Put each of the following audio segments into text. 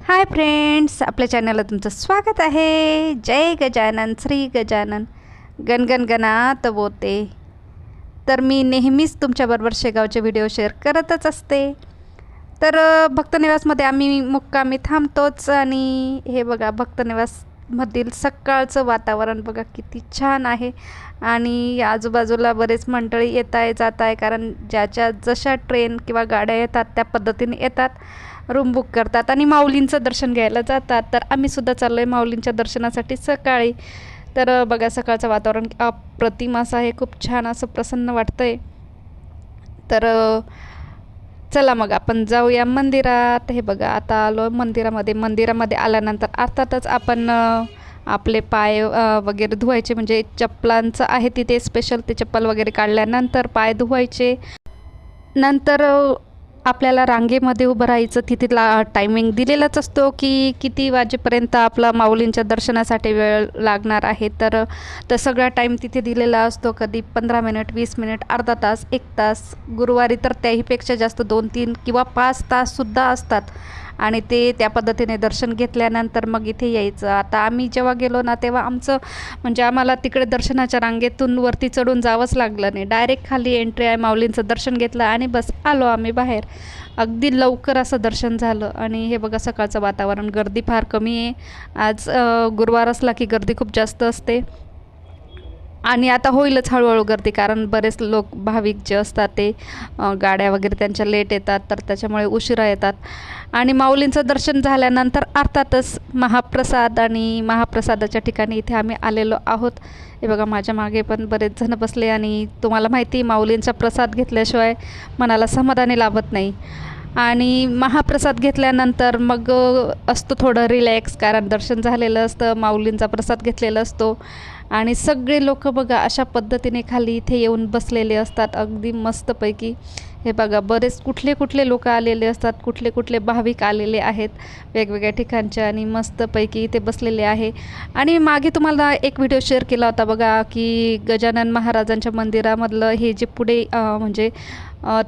Hi friends आपल्या चॅनलला तुमचं स्वागत आहे. जय गजानन श्री गजानन. गणगण गणात बोते. तर मी नेहमीच तुमच्याबरोबर शेगावचे व्हिडिओ शेअर करतच असते. तर भक्तनिवासमध्ये आम्ही मुक्कामी थांबतोच आणि हे बघा भक्तनिवासमधील सकाळचं वातावरण बघा किती छान आहे. आणि आजूबाजूला बरेच मंडळी येत आहे जात आहे कारण ज्याच्या जशा ट्रेन किंवा गाड्या येतात त्या पद्धतीने येतात. रूम बुक करतात आणि माऊलींचं दर्शन घ्यायला जातात. तर आम्ही सुद्धा चाललो आहे माऊलींच्या दर्शनासाठी सकाळी. तर बघा सकाळचं वातावरण अप्रतिम असं आहे खूप छान असं प्रसन्न वाटतं आहे तर चला मग आपण जाऊया मंदिरात. हे बघा आता आलो मंदिरामध्ये. मंदिरामध्ये आल्यानंतर अर्थातच आपण आपले पाय वगैरे धुवायचे. म्हणजे चप्पलांचं आहे तिथे स्पेशल ते चप्पल वगैरे काढल्यानंतर पाय धुवायचे. नंतर आपल्याला रांगेमध्ये उभं राहायचं तिथेला टायमिंग दिलेलाच असतो की किती वाजेपर्यंत आपला माऊलींच्या दर्शनासाठी वेळ लागणार आहे. तर तर सगळा टाईम तिथे दिलेला असतो. कधी पंधरा मिनिट वीस मिनिट अर्धा तास एक तास. गुरुवारी तर त्याहीपेक्षा जास्त दोन तीन किंवा पाच ताससुद्धा असतात. आणि ते त्या पद्धतीने दर्शन घेतल्यानंतर मग इथे यायचं. आता आम्ही जेव्हा गेलो ना तेव्हा आमचं म्हणजे आम्हाला तिकडे दर्शनाच्या रांगेतून वरती चढून जावंच लागलं नाही. डायरेक्ट खाली एंट्री आहे माऊलींचं दर्शन घेतलं आणि बस आलो आम्ही बाहेर. अगदी लवकर असं दर्शन झालं आणि हे बघा सकाळचं वातावरण गर्दी फार कमी आहे. आज गुरुवार असला की गर्दी खूप जास्त असते. आणि आता होईलच हळूहळू गर्दी कारण बरेच लोक भाविक जे असतात ते गाड्या वगैरे त्यांच्या लेट येतात तर त्याच्यामुळे उशिरा येतात. आणि माऊलींचं दर्शन झाल्यानंतर अर्थातच महाप्रसाद आणि महाप्रसादाच्या ठिकाणी इथे आम्ही आलेलो आहोत. हे बघा माझ्या मागे पण बरेच जण बसले आणि तुम्हाला माहिती माऊलींचा प्रसाद घेतल्याशिवाय मनाला समाधानी लाभत नाही. आणि महाप्रसाद घेतल्यानंतर मग असतो थोडं रिलॅक्स कारण दर्शन झालेलं असतं माऊलींचा प्रसाद घेतलेला असतो. आणि सगळे लोक बघा अशा पद्धतीने खाली इथे येऊन बसलेले असतात अगदी मस्तपैकी. हे बघा बरेच कुठले कुठले लोक आलेले असतात कुठले कुठले भाविक आलेले आहेत वेगवेगळ्या ठिकाणचे आणि मस्तपैकी इथे बसलेले आहे. आणि मागे तुम्हाला एक व्हिडिओ शेअर केला होता बघा की गजानन महाराजांच्या मंदिरामधलं हे जे पुढे म्हणजे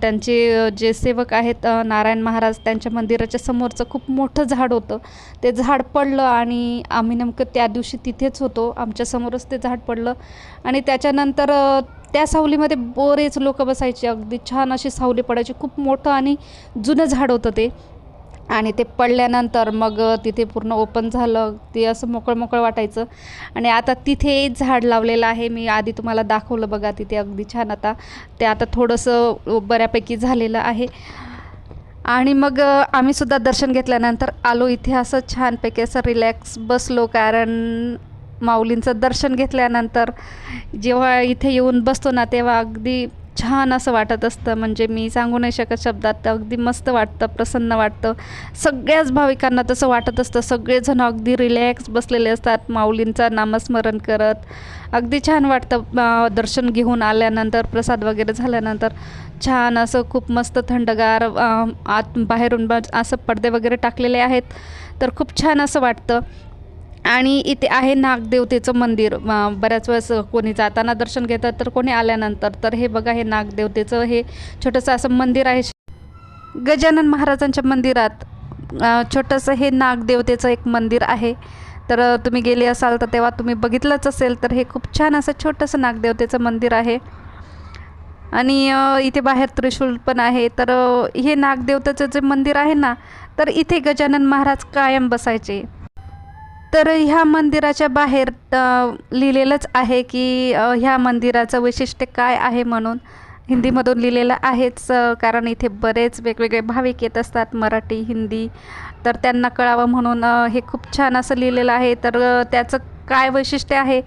त्यांचे जे सेवक आहेत नारायण महाराज त्यांच्या मंदिराच्या समोरचं खूप मोठं झाड होतं. ते झाड पडलं आणि आम्ही नेमकं त्या दिवशी तिथेच होतो. आमच्यासमोरच ते झाड पडलं आणि त्याच्यानंतर त्या सावलीमध्ये बरेच लोक बसायचे. अगदी छान अशी सावली पडायची. खूप मोठं आणि जुनं झाड होतं ते. आणि ते पडल्यानंतर मग तिथे पूर्ण ओपन झालं. ते असं मोकळं मोकळं वाटायचं. आणि आता तिथे झाड लावलेलं आहे. मी आधी तुम्हाला दाखवलं बघा तिथे अगदी छान आता ते आता थोडंसं बऱ्यापैकी झालेलं आहे. आणि मग आम्हीसुद्धा दर्शन घेतल्यानंतर आलो इथे असं छानपैकी असं रिलॅक्स बसलो. कारण माऊलींचं दर्शन घेतल्यानंतर जेव्हा इथे येऊन बसतो ना तेव्हा अगदी छान असं वाटत असतं. म्हणजे मी सांगू नाही शकत शब्दात अगदी मस्त वाटतं प्रसन्न वाटतं. सगळ्याच भाविकांना तसं वाटत असतं. सगळेजण अगदी रिलॅक्स बसलेले असतात माऊलींचा नामस्मरण करत. अगदी छान वाटतं दर्शन घेऊन आल्यानंतर प्रसाद वगैरे झाल्यानंतर. छान असं खूप मस्त थंडगार आत बाहेरून असं पडदे वगैरे टाकलेले आहेत. तर खूप छान असं वाटतं. आणि इथे आहे नागदेवतेचं मंदिर. बऱ्याच वेळेस कोणी जाताना दर्शन घेतात तर कोणी आल्यानंतर. तर हे बघा हे नागदेवतेचं हे छोटंसं असं मंदिर आहे. गजानन महाराजांच्या मंदिरात छोटंसं हे नागदेवतेचं एक मंदिर आहे. तर तुम्ही गेले असाल तर तेव्हा तुम्ही बघितलंच असेल तर हे खूप छान असं छोटंसं नागदेवतेचं मंदिर आहे. आणि इथे बाहेर त्रिशूल पण आहे. तर हे नागदेवतेचं जे मंदिर आहे ना तर इथे गजानन महाराज कायम बसायचे. तर ह्या मंदिराच्या बाहेर लिहिलेलंच आहे की ह्या मंदिराचं वैशिष्ट्य काय आहे म्हणून हिंदीमधून लिहिलेलं आहेच. कारण इथे बरेच वेगवेगळे भाविक येत असतात मराठी हिंदी. तर त्यांना कळावं म्हणून हे खूप छान असं लिहिलेलं आहे. तर त्याचं काय वैशिष्ट्य आहे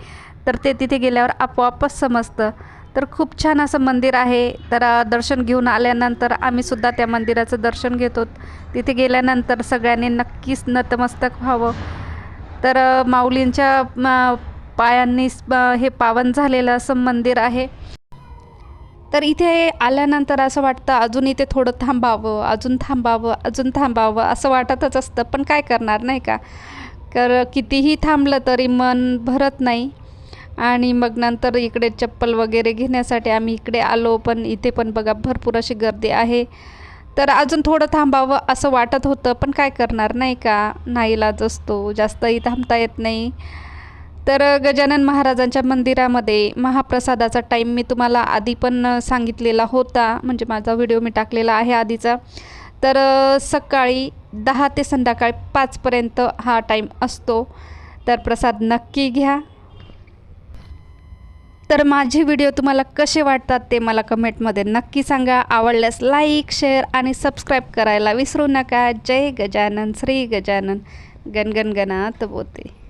तर ते तिथे गेल्यावर आपोआपच समजतं. तर खूप छान असं मंदिर आहे. तर दर्शन घेऊन आल्यानंतर आम्हीसुद्धा त्या मंदिराचं दर्शन घेतो. तिथे गेल्यानंतर सगळ्यांनी नक्कीच नतमस्तक व्हावं. तर माऊलींच्या पायांनी हे पावन झालेलं असं मंदिर आहे. तर इथे आल्यानंतर असं वाटतं अजून इथे थोडं थांबावं अजून थांबावं अजून थांबावं असं वाटतच असतं. पण काय करणार नाही का? तर कितीही थांबलं तरी मन भरत नाही. आणि मग नंतर इकडे चप्पल वगैरे घेण्यासाठी आम्ही इकडे आलो. पण इथे पण बघा भरपूर अशी गर्दी आहे. तर अजून थोडं थांबावं असं वाटत होतं पण काय करणार? नाही का? नाईलाज असतो जास्तही थांबता येत नाही. तर गजानन महाराजांच्या मंदिरामध्ये महाप्रसादाचा टाईम मी तुम्हाला आधी पण सांगितलेला होता म्हणजे माझा व्हिडिओ मी टाकलेला आहे आधीचा. तर सकाळी दहा ते संध्याकाळी पाचपर्यंत हा टाईम असतो. तर प्रसाद नक्की घ्या. तर माझे व्हिडिओ तुम्हाला कसे वाटतात ते मला कमेंटमध्ये नक्की सांगा. आवडल्यास लाईक शेअर आणि सबस्क्राईब करायला विसरू नका. जय गजानन श्री गजानन. गणगण गणात बोते